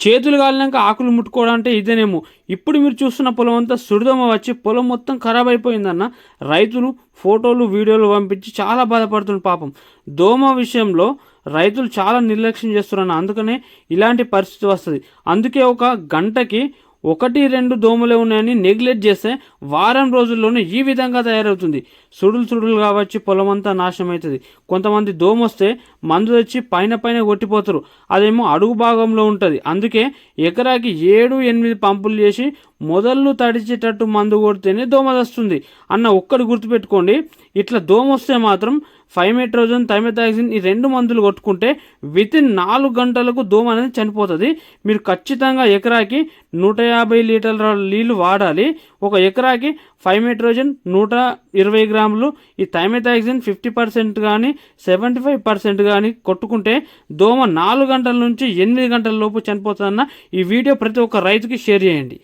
చేతులు కాలినాక ఆకులు ముట్టుకోవడం అంటే ఇదేనేమో. ఇప్పుడు మీరు చూస్తున్న పొలం అంతా సుడిదమ వచ్చి పొలం మొత్తం ఖరాబ్ అయిపోయిందన్న. రైతులు ఫోటోలు వీడియోలు పంపించి చాలా బాధపడుతున్నారు పాపం. దోమ విషయంలో రైతులు చాలా నిర్లక్ష్యం చేస్తున్నారు అందుకనే ఇలాంటి పరిస్థితి వస్తుంది. అందుకే ఒక గంటకి ఒకటి రెండు దోమలే ఉన్నాయని నెగ్లెక్ట్ చేస్తే వారం రోజుల్లోనే ఈ విధంగా తయారవుతుంది. సుడులు సుడులు కావచ్చు పొలం అంతా నాశనం అవుతుంది కొంతమంది దోమ వస్తే మందు తెచ్చి పైన పైన కొట్టిపోతారు. అదేమో అడుగు భాగంలో ఉంటుంది. అందుకే ఎకరాకి ఏడు ఎనిమిది పంపులు చేసి మొదళ్ళు తడిచేటట్టు మందు కొడితేనే దోమ వస్తుంది అన్న ఒక్కటి గుర్తుపెట్టుకోండి. ఇట్లా దోమ వస్తే మాత్రం ఫైమెట్రోజన్ థైమెథాక్సిన్ ఈ రెండు మందులు కొట్టుకుంటే విత్ ఇన్ నాలుగు గంటలకు దోమ అనేది చనిపోతుంది. మీరు ఖచ్చితంగా ఎకరాకి నూట యాభై లీటర్ల నీళ్ళు వాడాలి. ఒక ఎకరాకి ఫైమెట్రోజన్ నూట ఇరవై గ్రాములు ఈ థైమెథాక్సిన్ ఫిఫ్టీ పర్సెంట్ కానీ సెవెంటీ ఫైవ్ పర్సెంట్ కానీ కొట్టుకుంటే దోమ నాలుగు గంటల నుంచి ఎనిమిది గంటల లోపు చనిపోతుందన్న ఈ వీడియో ప్రతి ఒక్క రైతుకి షేర్ చేయండి.